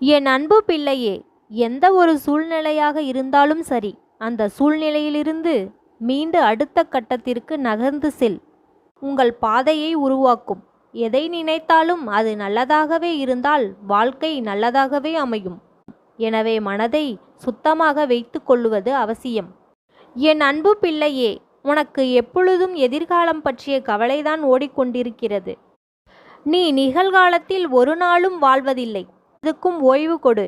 என் அன்பு பிள்ளையே எந்த ஒரு சூழ்நிலையாக இருந்தாலும் சரி அந்த சூழ்நிலையிலிருந்து மீண்டு அடுத்த கட்டத்திற்கு நகர்ந்து செல். உங்கள் பாதையை உருவாக்கும். எதை நினைத்தாலும் அது நல்லதாகவே இருந்தால் வாழ்க்கை நல்லதாகவே அமையும். எனவே மனதை சுத்தமாக வைத்து கொள்ளுவது அவசியம். என் அன்பு பிள்ளையே உனக்கு எப்பொழுதும் எதிர்காலம் பற்றிய கவலைதான் ஓடிக்கொண்டிருக்கிறது. நீ நிகழ்காலத்தில் ஒரு நாளும் வாழ்வதில்லை. அதுக்கும் ஓய்வு கொடு.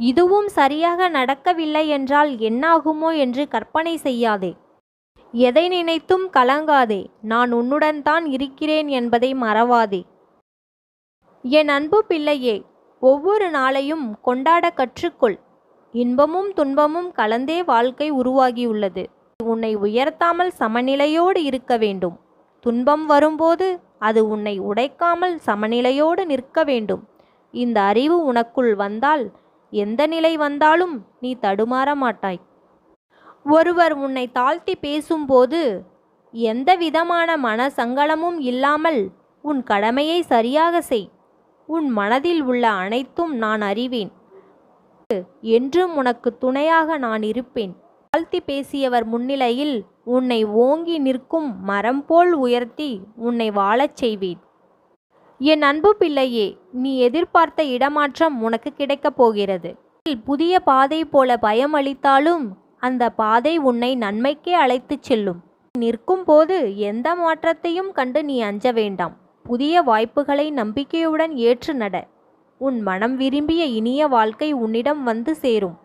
இதுவும் சரியாக நடக்கவில்லை என்றால் என்னாகுமோ என்று கற்பனை செய்யாதே. எதை நினைத்தும் கலங்காதே. நான் உன்னுடன் தான் இருக்கிறேன் என்பதை மறவாதே. என் அன்பு பிள்ளையே ஒவ்வொரு நாளையும் கொண்டாட கற்றுக்கொள். இன்பமும் துன்பமும் கலந்தே வாழ்க்கை உருவாகியுள்ளது. உன்னை உயர்த்தாமல் சமநிலையோடு இருக்க வேண்டும். துன்பம் வரும்போது அது உன்னை உடைக்காமல் சமநிலையோடு நிற்க வேண்டும். இந்த அறிவு உனக்குள் வந்தால் எந்த நிலை வந்தாலும் நீ தடுமாற மாட்டாய். ஒருவர் உன்னை தாழ்த்தி பேசும்போது எந்த விதமான மன சங்கடமும் இல்லாமல் உன் கடமையை சரியாக செய். உன் மனதில் உள்ள அனைத்தும் நான் அறிவேன். என்றும் உனக்கு துணையாக நான் இருப்பேன். தாழ்த்தி பேசியவர் முன்னிலையில் உன்னை ஓங்கி நிற்கும் மரம் போல் உயர்த்தி உன்னை வாழச் செய்வேன். என் அன்பு பிள்ளையே நீ எதிர்பார்த்த இடமாற்றம் உனக்கு கிடைக்கப் போகிறது. புதிய பாதை போல பயம் அளித்தாலும் அந்த பாதை உன்னை நன்மைக்கே அழைத்துச் செல்லும். நிற்கும் போது எந்த மாற்றத்தையும் கண்டு நீ அஞ்ச வேண்டாம். புதிய வாய்ப்புகளை நம்பிக்கையுடன் ஏற்று நட. உன் மனம் விரும்பிய இனிய வாழ்க்கை உன்னிடம் வந்து சேரும்.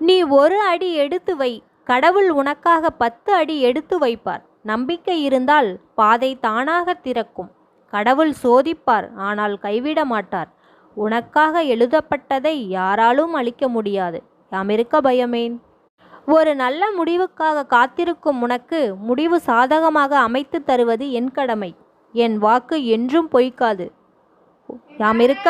நீ ஒரு அடி எடுத்து வை. கடவுள் உனக்காக பத்து அடி எடுத்து வைப்பார். நம்பிக்கை இருந்தால் பாதை தானாக திறக்கும். கடவுள் சோதிப்பார் ஆனால் கைவிட மாட்டார். உனக்காக எழுதப்பட்டதை யாராலும் அளிக்க முடியாது. யாமிருக்க பயமேன். ஒரு நல்ல முடிவுக்காக காத்திருக்கும் உனக்கு முடிவு சாதகமாக அமைத்து தருவது என் கடமை. என் வாக்கு என்றும் பொய்க்காது. யாமிருக்க